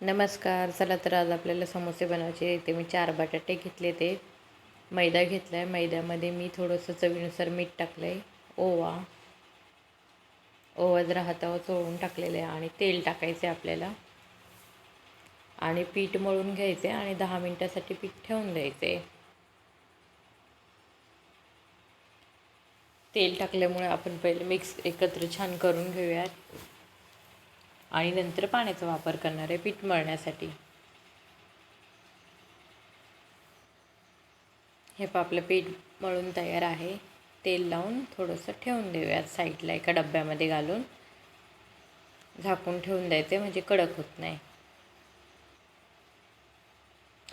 नमस्कार चला तर आज आपल्याला समोसे बनवायचे ते मी चार बटाटे घेतले ते. मैदा घेतला आहे मैद्यामध्ये मी थोडंसं चवीनुसार मीठ टाकलं आहे ओवा. ओवा जरा हातावर चोळून टाकलेलं आहे आणि तेल टाकायचं आहे आपल्याला. आणि पीठ मळून घ्यायचे आणि दहा मिनटासाठी पीठ ठेवून द्यायचे तेल टाकल्यामुळे आपण पहिले मिक्स एकत्र छान करून घेऊयात. आणि नंतर पाण्याचा वापर करणार आहे पीठ मळण्यासाठी. हे पा आपलं पीठ मळून तयार आहे. तेल लावून थोडंसं ठेवून देऊयात साईडला एका डब्यामध्ये घालून. झाकून ठेवून द्यायचे म्हणजे कडक होत नाही.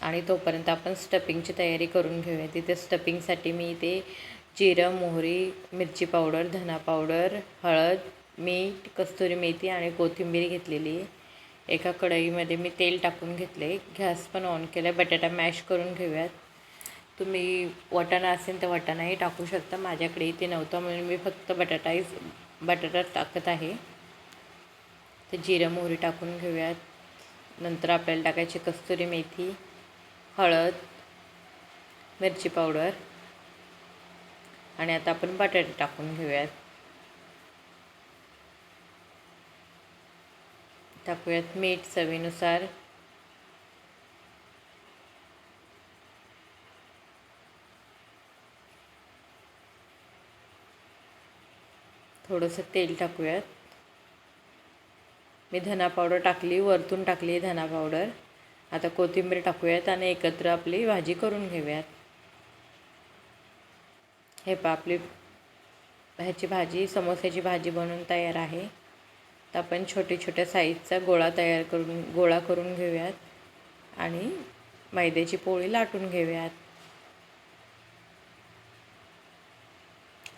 आणि तोपर्यंत आपण स्टफिंगची तयारी करून घेऊया. तिथे स्टफिंगसाठी मी इथे जिरं मोहरी मिरची पावडर धना पावडर हळद मीठ कस्तुरी मेथी आणि कोथिंबीर घेतलेली एका कढईमध्ये मी तेल टाकून घेतले गॅस पण ऑन केला आहे बटाटा मॅश करून घेऊयात. तुम्ही वाटाणा असेल तर वाटाणाही टाकू शकता. माझ्याकडे इथे नव्हतं म्हणून मी फक्त बटाटाही बटाटा टाकत आहे. तर जिरं मोहरी टाकून घेऊयात. नंतर आपल्याला टाकायची कस्तुरी मेथी हळद मिरची पावडर आणि आता आपण बटाटे टाकून घेऊयात. टाकूयात मीठ चवीनुसार. थोडंसं तेल टाकूयात. मी धना पावडर टाकली वरतून टाकली धना पावडर. आता कोथिंबीर टाकूयात आणि एकत्र आपली भाजी करून घेऊयात. हे पा आपली ह्याची भाजी समोस्याची भाजी बनवून तयार आहे. तर आपण छोटे छोट्या साईजचा गोळा तयार करून गोळा करून घेऊयात. आणि मैद्याची पोळी लाटून घेऊयात.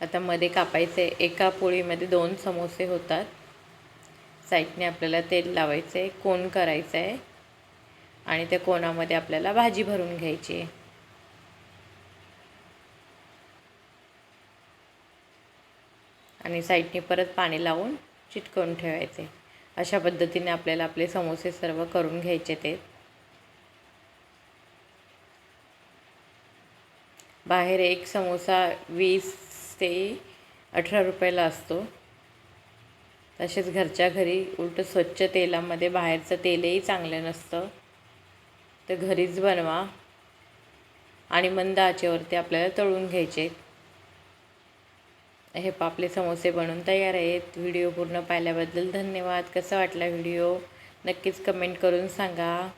आता मध्ये कापायचे एका पोळीमध्ये दोन समोसे होतात. साईडने आपल्याला तेल लावायचं आहे कोण करायचं आहे आणि त्या कोणामध्ये आपल्याला भाजी भरून घ्यायची? आहे आणि साईडने परत पाणी लावून चिटकवून ठेवायचे. अशा पद्धतीने आपल्याला आपले समोसे सर्व करून घ्यायचे ते. बाहेर एक समोसा वीस ते अठरा रुपयाला असतो. तसेच घरच्या घरी उलट स्वच्छ तेलामध्ये बाहेरचं तेलही चांगलं नसतं. तर घरीच बनवा आणि मंद आचेवरती आपल्याला तळून घ्यायचे. हे पापले समोसे बनवून तयार आहेत. व्हिडिओ पूर्ण पाहिल्याबद्दल धन्यवाद. कसा वाटला व्हिडिओ? नक्कीच कमेंट करून सांगा.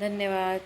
धन्यवाद.